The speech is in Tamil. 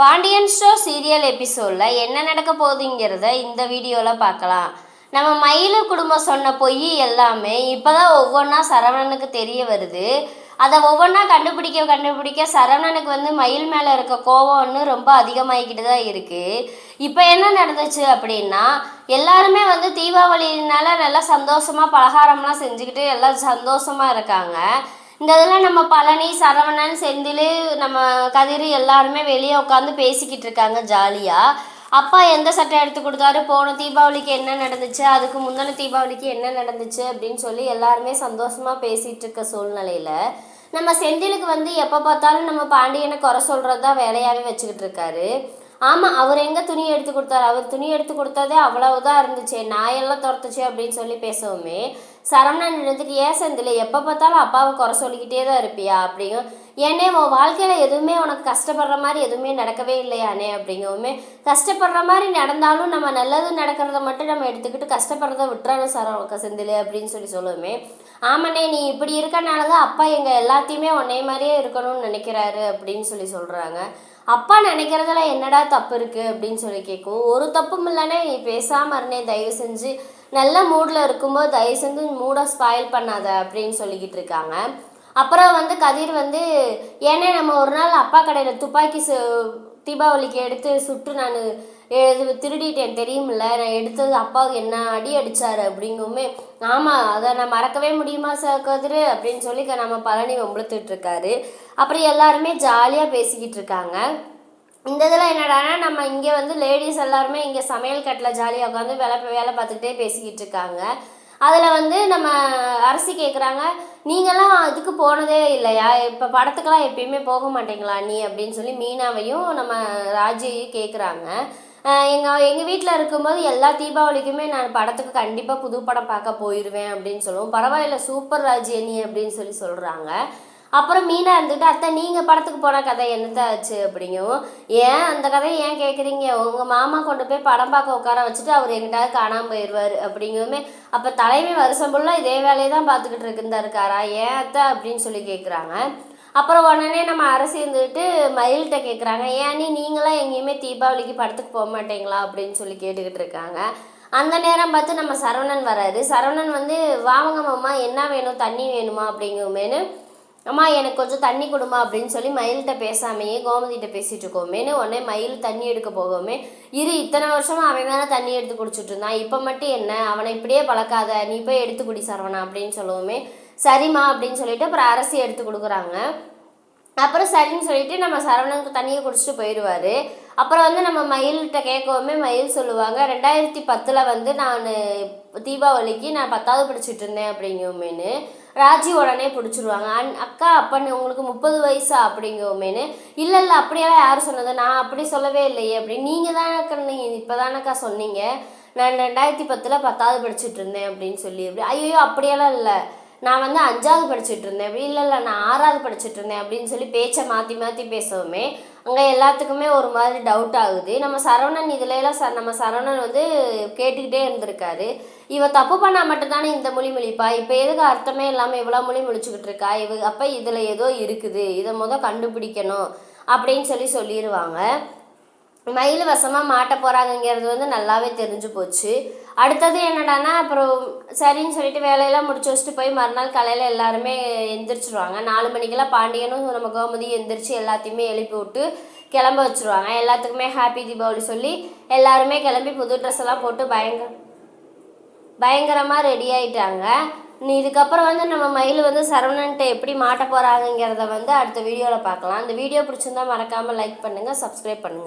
பாண்டியன் ஷோ சீரியல் எபிசோடில் என்ன நடக்க போகுதுங்கிறத இந்த வீடியோவில் பார்க்கலாம். நம்ம மயிலு குடும்பம் சொன்ன பொய் எல்லாமே இப்போ தான் ஒவ்வொன்றா சரவணனுக்கு தெரிய வருது. அதை ஒவ்வொன்றா கண்டுபிடிக்க கண்டுபிடிக்க சரவணனுக்கு வந்து மயில் மேலே இருக்க கோவம்னு ரொம்ப அதிகமாகிக்கிட்டு தான் இருக்குது இப்போ என்ன நடந்துச்சு அப்படின்னா எல்லாருமே வந்து தீபாவளினால நல்லா சந்தோஷமாக பலகாரம்லாம் செஞ்சுக்கிட்டு எல்லாம் சந்தோஷமாக இருக்காங்க. இந்த இதெல்லாம் நம்ம பழனி சரவணன் செந்தில் நம்ம கதிர் எல்லாருமே வெளியே உட்காந்து பேசிக்கிட்டு இருக்காங்க ஜாலியாக அப்பா எந்த சட்டை எடுத்து கொடுத்தாரு? போன தீபாவளிக்கு என்ன நடந்துச்சு? அதுக்கு முந்தின தீபாவளிக்கு என்ன நடந்துச்சு? அப்படின்னு சொல்லி எல்லாருமே சந்தோஷமாக பேசிகிட்டு இருக்க சூழ்நிலையில் நம்ம செந்திலுக்கு வந்து எப்போ பார்த்தாலும் நம்ம பாண்டியனை குறை சொல்கிறது தான் வேலையாகவே வச்சுக்கிட்டு இருக்காரு. ஆமாம் அவர் எங்கே துணி எடுத்து கொடுத்தாரு? அவர் துணி எடுத்து கொடுத்ததே அவ்வளவுதான் இருந்துச்சு நாயெல்லாம் துரத்துச்சு அப்படின்னு சொல்லி பேசவுமே. சரவணன் இருந்துட்டு ஏன் செந்தில் எப்போ பார்த்தாலும் அப்பாவை குறை சொல்லிக்கிட்டே தான் இருப்பியா? அப்படிங்கும். ஏன்னே உன் வாழ்க்கையில் எதுவுமே உனக்கு கஷ்டப்படுற மாதிரி எதுவுமே நடக்கவே இல்லையானே? அப்படிங்கவுமே. கஷ்டப்படுற மாதிரி நடந்தாலும் நம்ம நல்லது நடக்கிறத மட்டும் நம்ம எடுத்துக்கிட்டு கஷ்டப்படுறத விட்டுறணும் உனக்கு செந்தில் அப்படின்னு சொல்லி சொல்லுவோமே. ஆமாண்ணே நீ இப்படி இருக்கனால தான் அப்பா எங்கள் எல்லாத்தையுமே உன்னை மாதிரியே இருக்கணும்னு நினைக்கிறாரு அப்படின்னு சொல்லி சொல்கிறாங்க அப்பா நினைக்கிறதுல என்னடா தப்பு இருக்குது அப்படின்னு சொல்லி கேட்கும். ஒரு தப்பும் இல்லைன்னா நீ பேசாமல் இருந்தே தயவு செஞ்சு நல்ல மூடில் இருக்கும்போது தயவு செஞ்சு மூடை ஸ்பாயில் பண்ணாத அப்படின்னு சொல்லிக்கிட்டு இருக்காங்க. அப்புறம் வந்து கதிர் வந்து ஏன்னா நம்ம ஒரு நாள் அப்பா கடையில் துப்பாக்கி சு தீபாவளிக்கு எடுத்து சுட்டு நான் இது திருடிட்டேன் தெரியுமில்ல? நான் எடுத்தது அப்பாவுக்கு என்ன அடி அடித்தார் அப்படிங்குமே ஆமாம் அதை நான் மறக்கவே முடியுமா சார் கதிர்? அப்படின்னு சொல்லி நம்ம பழனி வம்பளுத்துட்டு இருக்காரு. அப்புறம் எல்லாருமே ஜாலியாக பேசிக்கிட்டு இருக்காங்க. இந்த இதெல்லாம் என்னடானா நம்ம இங்கே வந்து லேடிஸ் எல்லாருமே இங்கே சமையல் கட்டில் ஜாலியாக உட்காந்து வேலை வேலை பார்த்துக்கிட்டே பேசிக்கிட்டு இருக்காங்க. அதில் வந்து நம்ம அரசி கேட்குறாங்க நீங்களாம் அதுக்கு போனதே இல்லையா? இப்போ படத்துக்கெல்லாம் எப்பயுமே போக மாட்டீங்களா நீ? அப்படின்னு சொல்லி மீனாவையும் நம்ம ராஜியையும் கேட்குறாங்க எங்கள் எங்கள் வீட்டில் இருக்கும்போது எல்லா தீபாவளிக்குமே நான் படத்துக்கு கண்டிப்பாக புது படம் பார்க்க போயிடுவேன் அப்படின்னு சொல்லுவோம். பரவாயில்ல சூப்பர் ராஜி நீ அப்படின்னு சொல்லி சொல்கிறாங்க அப்புறம் மீனா இருந்துட்டு அத்தை நீங்கள் படத்துக்கு போன கதை என்னத்தை ஆச்சு? அப்படிங்கவும் ஏன் அந்த கதையை ஏன் கேட்குறீங்க உங்கள் மாமா கொண்டு போய் படம் பார்க்க உட்கார வச்சுட்டு அவர் எங்கிட்டாவது காணாமல் போயிடுவார் அப்படிங்கவுமே அப்போ தலைமை வருஷம் ஃபுல்லாக இதே வேலையை தான் பார்த்துக்கிட்டு இருக்குந்தா இருக்காரா? ஏன் அத்தை? அப்படின்னு சொல்லி கேட்குறாங்க அப்புறம் உடனே நம்ம அரசு இருந்துட்டு மயில்கிட்ட கேட்குறாங்க ஏன் நீ நீங்களாம் எங்கேயுமே தீபாவளிக்கு படத்துக்கு போக மாட்டீங்களா? அப்படின்னு சொல்லி கேட்டுக்கிட்டு இருக்காங்க. அந்த நேரம் பார்த்து நம்ம சரவணன் வராரு. சரவணன் வந்து வாவங்க மாமா என்ன வேணும்? தண்ணி வேணுமா? அப்படிங்குமேனு அம்மா எனக்கு கொஞ்சம் தண்ணி கொடுமா அப்படின்னு சொல்லி மயில்கிட்ட பேசாமையே கோமதிகிட்ட பேசிகிட்டு இருக்கோமேனு உடனே மயில் தண்ணி எடுக்க போகவுமே இரு இத்தனை வருஷமாக அவன் தானே தண்ணி எடுத்து குடிச்சிட்டு இருந்தான். இப்போ மட்டும் என்ன? அவனை இப்படியே பழக்காத. நீ போய் எடுத்து குடி சரவணா அப்படின்னு சொல்லவுமே சரிம்மா அப்படின்னு சொல்லிட்டு அப்புறம் அரசி எடுத்து கொடுக்குறாங்க. அப்புறம் சரின்னு சொல்லிட்டு நம்ம சரவணனுக்கு தண்ணியை குடிச்சிட்டு போயிடுவார். அப்புறம் வந்து நம்ம மயில்கிட்ட கேட்கவுமே மயில் சொல்லுவாங்க ரெண்டாயிரத்தி பத்தில் வந்து நான் தீபாவளிக்கு நான் பத்தாவது படிச்சுட்டு இருந்தேன் அப்படிங்குமேனு ராஜி உடனே பிடிச்சிருவாங்க. அன் அக்கா அப்பன்னு உங்களுக்கு முப்பது வயசா அப்படிங்குமேனு இல்லை இல்லை அப்படியெல்லாம் யார் சொன்னது? நான் அப்படி சொல்லவே இல்லையே அப்படி. நீங்கள் தானே நீங்கள் இப்போ தானக்கா சொன்னீங்க. நான் ரெண்டாயிரத்தி பத்தில் பத்தாவது படிச்சுட்டு இருந்தேன் அப்படின்னு சொல்லி அப்படி. ஐயோ அப்படியெல்லாம் இல்லை. நான் வந்து அஞ்சாவது படிச்சுட்டு இருந்தேன் அப்படி இல்லை இல்லை நான் ஆறாவது படிச்சுட்டு இருந்தேன் அப்படின்னு சொல்லி பேச்சை மாற்றி மாற்றி பேசவுமே அங்கே எல்லாத்துக்குமே ஒரு மாதிரி டவுட் ஆகுது. நம்ம சரவணன் இதுலலாம் ச நம்ம சரவணன் வந்து கேட்டுக்கிட்டே இருந்திருக்காரு. இவ தப்பு பண்ணால் மட்டும்தானே இந்த மொழி மொழிப்பா? இப்போ எதுக்கு அர்த்தமே இல்லாமல் இவ்வளோ மொழி முழிச்சுக்கிட்டு இருக்கா? இவ அப்போ இதில் ஏதோ இருக்குது. இதை மொதல் கண்டுபிடிக்கணும் அப்படின்னு சொல்லி சொல்லிடுவாங்க மயில் வசமாக மாட்ட போகிறாங்கங்கிறது வந்து நல்லாவே தெரிஞ்சு போச்சு. அடுத்தது என்னடானா அப்புறம் சரின்னு சொல்லிட்டு வேலையெல்லாம் முடிச்சு வச்சுட்டு போய் மறுநாள் காலையில் எல்லாருமே எந்திரிச்சிருவாங்க. நாலு மணிக்கெல்லாம் பாண்டியனும் நம்ம கோமதி எந்திரிச்சு எல்லாத்தையுமே எழுப்பி விட்டு கிளம்ப வச்சுருவாங்க. எல்லாத்துக்குமே ஹாப்பி தீபாவளி சொல்லி எல்லாருமே கிளம்பி புது ட்ரெஸ் எல்லாம் போட்டு பயங்கர பயங்கரமாக ரெடி ஆகிட்டாங்க நீ இதுக்கப்புறம் வந்து நம்ம மயில் வந்து சரவணன்ட்ட எப்படி மாட்ட போகிறாங்கங்கிறத வந்து அடுத்த வீடியோவில் பார்க்கலாம். அந்த வீடியோ பிடிச்சிருந்தா மறக்காமல் லைக் பண்ணுங்கள் சப்ஸ்கிரைப் பண்ணுங்கள்